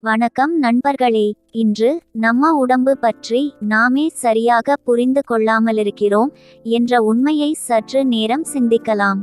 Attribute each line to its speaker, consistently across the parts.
Speaker 1: வணக்கம் நண்பர்களே. இன்று நம்ம உடம்பு பற்றி நாமே சரியாக புரிந்து கொள்ளாமலிருக்கிறோம் என்ற உண்மையை சற்று நேரம் சிந்திக்கலாம்.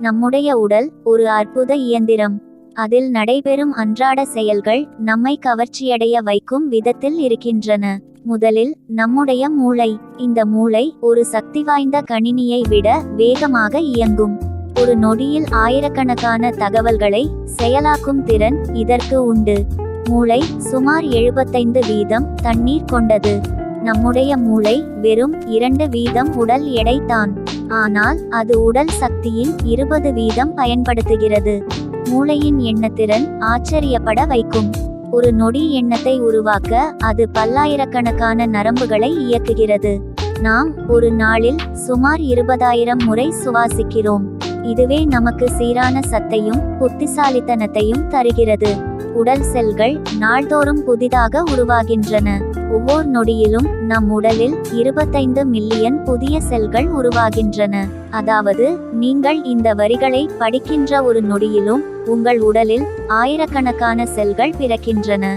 Speaker 1: நம்முடைய உடல் ஒரு அற்புத இயந்திரம். அதில் நடைபெறும் அன்றாட செயல்கள் நம்மை கவர்ச்சியடைய வைக்கும் விதத்தில் இருக்கின்றன. முதலில் நம்முடைய மூளை. இந்த மூளை ஒரு சக்தி வாய்ந்த கணினியை விட வேகமாக இயங்கும். ஒரு நொடியில் ஆயிரக்கணக்கான தகவல்களை செயலாக்கும் திறன் இதற்கு உண்டு. மூளை சுமார் எழுபத்தைந்து வீதம் தண்ணீர் கொண்டது. நம்முடைய மூளை வெறும் இரண்டு வீதம் உடல் எடை தான். ஆனால் அது உடல் சக்தியில் இருபது வீதம் பயன்படுத்துகிறது. மூளையின் எண்ணத்திறன் ஆச்சரியப்பட வைக்கும். ஒரு நொடி எண்ணத்தை உருவாக்க அது பல்லாயிரக்கணக்கான நரம்புகளை இயக்குகிறது. நாம் ஒரு நாளில் சுமார் இருபதாயிரம் முறை சுவாசிக்கிறோம். இதுவே நமக்கு சீரான சத்தையும் புத்திசாலித்தனத்தையும் தருகிறது. உடல் செல்கள் நாள்தோறும் புதிதாக உருவாகின்றன. ஒவ்வொரு நொடியிலும் நம் உடலில் இருபத்தைந்து மில்லியன் புதிய செல்கள் உருவாகின்றன. அதாவது நீங்கள் இந்த வரிகளை படிக்கின்ற ஒரு நொடியிலும் உங்கள் உடலில் ஆயிரக்கணக்கான செல்கள் பிறக்கின்றன.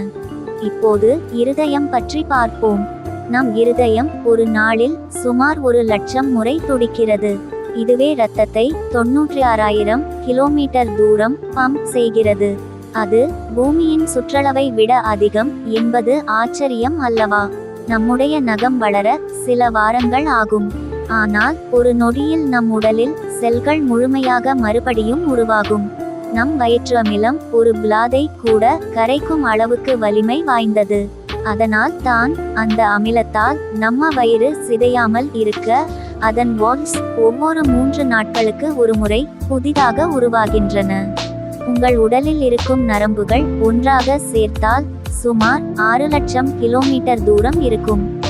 Speaker 1: இப்போது இருதயம் பற்றி பார்ப்போம். நம் இருதயம் ஒரு நாளில் சுமார் ஒரு லட்சம் முறை துடிக்கிறது. இதுவே இரத்தத்தை தொன்னூற்றி ஆறாயிரம் கிலோமீட்டர் தூரம் பம்ப் செய்கிறது. அது பூமியின் சுற்றளவை விட அதிகம் என்பது ஆச்சரியம் அல்லவா? நம்முடைய நகம் வளர சில வாரங்கள் ஆகும். ஆனால் ஒரு நொடியில் நம் உடலில் செல்கள் முழுமையாக மறுபடியும் உருவாகும். நம் வயிற்று அமிலம் ஒரு பிளாதை கூட கரைக்கும் அளவுக்கு வலிமை வாய்ந்தது. அதனால் தான் அந்த அமிலத்தால் நம்ம வயிறு சிதையாமல் இருக்க அதன் வால்ஸ் ஒவ்வொரு மூன்று நாட்களுக்கு ஒரு முறை புதிதாக உருவாகின்றன. உங்கள் உடலில் இருக்கும் நரம்புகள் ஒன்றாக சேர்த்தால் சுமார் ஆறு லட்சம் கிலோமீட்டர் தூரம் இருக்கும்.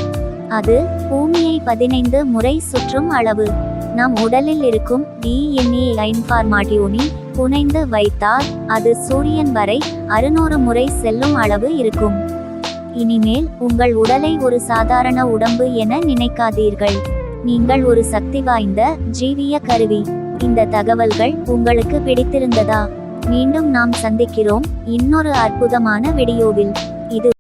Speaker 1: அது பூமியை பதினைந்து முறை சுற்றும் அளவு. நம் உடலில் இருக்கும் டிஎன்ஏ ஐன்ஃபார்மாட்டியோனி புனைந்து வைத்தால் அது சூரியன் வரை அறுநூறு முறை செல்லும் அளவு இருக்கும். இனிமேல் உங்கள் உடலை ஒரு சாதாரண உடம்பு என நினைக்காதீர்கள். நீங்கள் ஒரு சக்தி வாய்ந்த ஜீவிய கருவி. இந்த தகவல்கள் உங்களுக்கு பிடித்திருந்ததா? மீண்டும் நாம் சந்திக்கிறோம் இன்னொரு அற்புதமான வீடியோவில். இது